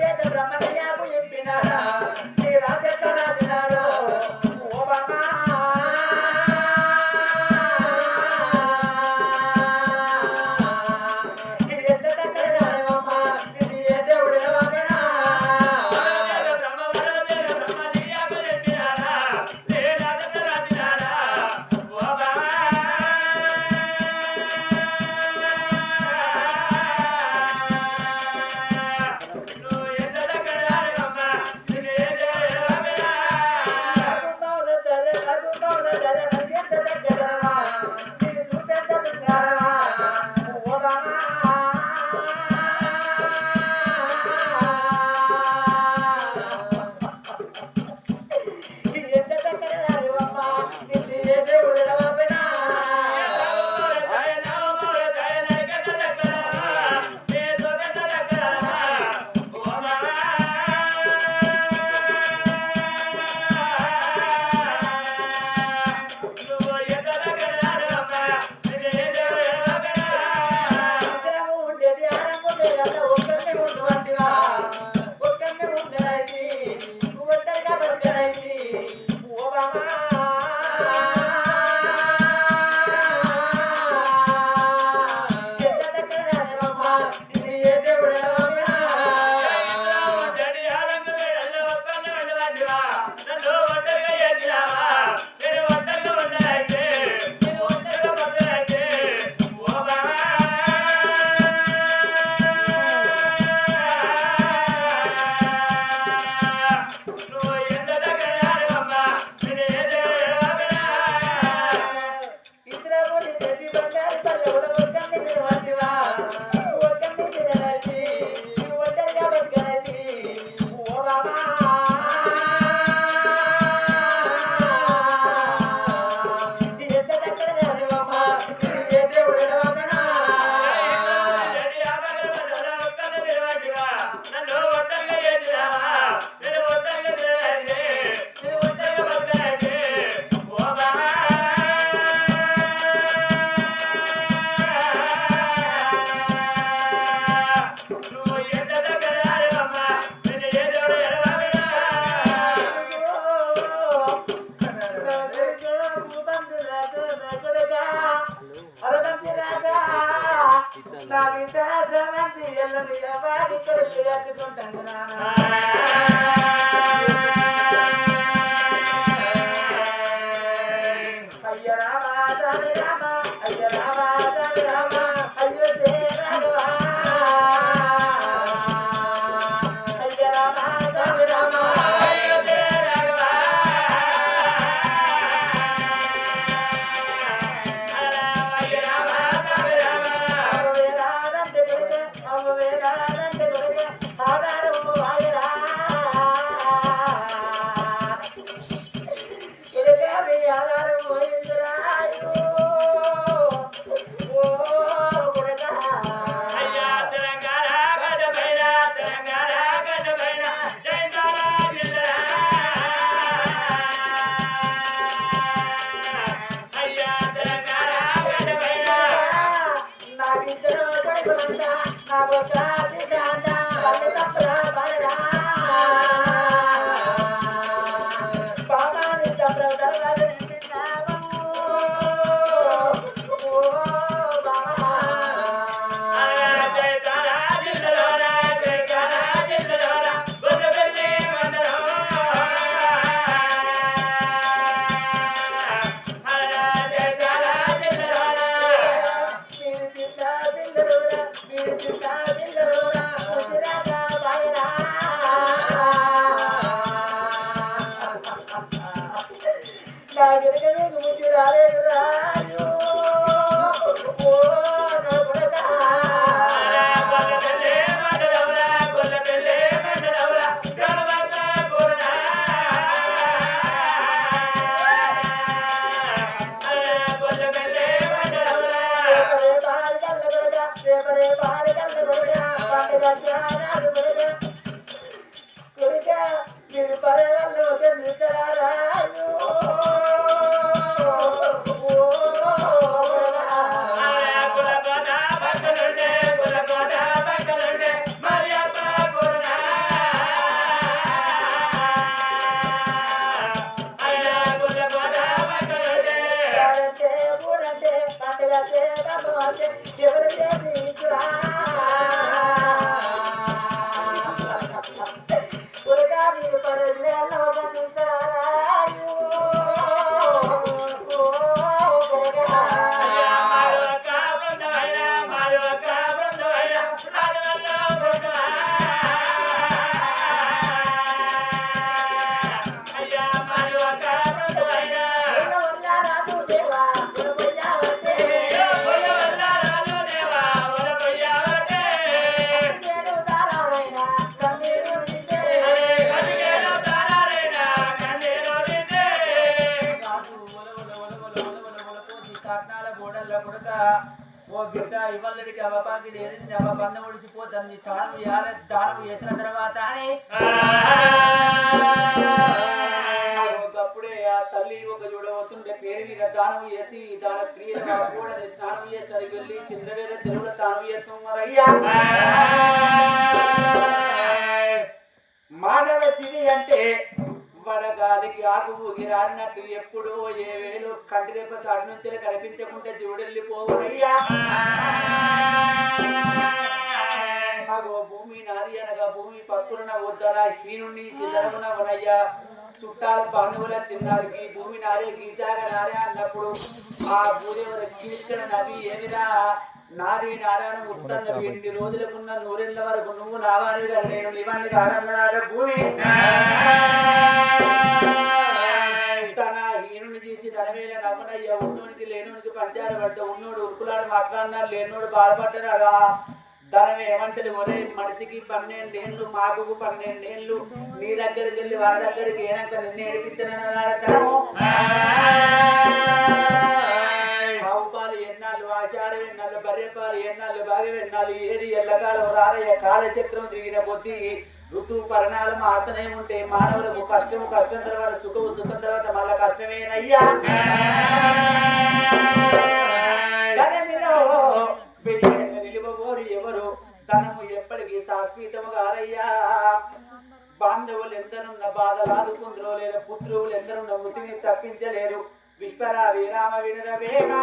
చేత బ్రహ్మయ్యాకు నా బిడ్డ సమంతి ఎల్లని ఎవరి కొడుకు మీరు పరగల్లో ఓ బిడ్డ ఇవ్వలడికి అవ్వపాకి లేరింది అవ్వ బంధ ఒడిసిపోతుంది తాను ఇవ్వాల దానం చేసిన తర్వాత అని ఒకప్పుడే ఆ తల్లి ఒక చూడవస్తుంటే పేరు మీద దానం చేసి దాన క్రియలు కూడా స్నానం చేస్తారు. వెళ్ళి చిందవేల తెలుగులో తాను చేస్తున్నారయ్యా మానవ తిరి అంటే వడగాలికి ఆకు ఊగిరారినట్టు ఎప్పుడు ఏ వేలు కంటి దెబ్బ అటు నుంచి కనిపించకుండా చూడెళ్ళిపోవునయ్యా అగో భూమి నాది అనగా భూమి పక్కులున వద్దన హీనుని సిద్ధమున వనయ్యా చుట్టాలు బంధువుల తిన్నారికి భూమి నారే గీతాగా నారే అన్నప్పుడు ఆ భూదేవుల కీర్తన నవి ఏమిరా? నారి నారాయణ ఉత్తన్న ఎన్ని రోజులకున్న నూరెళ్ళ వరకు నువ్వు నావారిగా నేను నివాణి కానన్నాడ భూమి. తన హీనుని చేసి తన మీద ఉన్నోనికి లేనోనికి పంచారు పడ్డ ఉన్నోడు ఉరుకులాడు మాట్లాడినాడు లేనోడు బాధపడ్డాడు? ధనం ఏమంటది? ఒరే మనిషికి పన్నెండేళ్ళు మాకు పన్నెండేళ్ళు నీ దగ్గరికి వెళ్ళి వాళ్ళ దగ్గరికి ఏనాక నిన్ను ఏడిపించిన ధనము పాలు ఎన్నాళ్ళు ఆషాఢం ఎన్నాళ్ళు బర్రె పాలు ఎన్నాళ్ళు బాగా ఎన్నాళ్ళు ఏది ఎల్లకాలం రారయ్య కాలచక్రం తిరిగిన కొద్దీ ఋతువు పరిణాలు మారుతూనే ఉంటాయి మానవులకు కష్టము కష్టం తర్వాత సుఖము సుఖం తర్వాత మళ్ళా కష్టమేనయ్యా. ఎవరు ఎవరు ధనము ఎప్పటికీ శాశ్వతము గారయ్యా బాంధవులు ఎందరున్న బాధలు ఆదుకుందరో లేదా పుత్రువులు ఎందరున్న మృతిని తప్పించలేరు. విశ్వరా విరామ వినరవేమా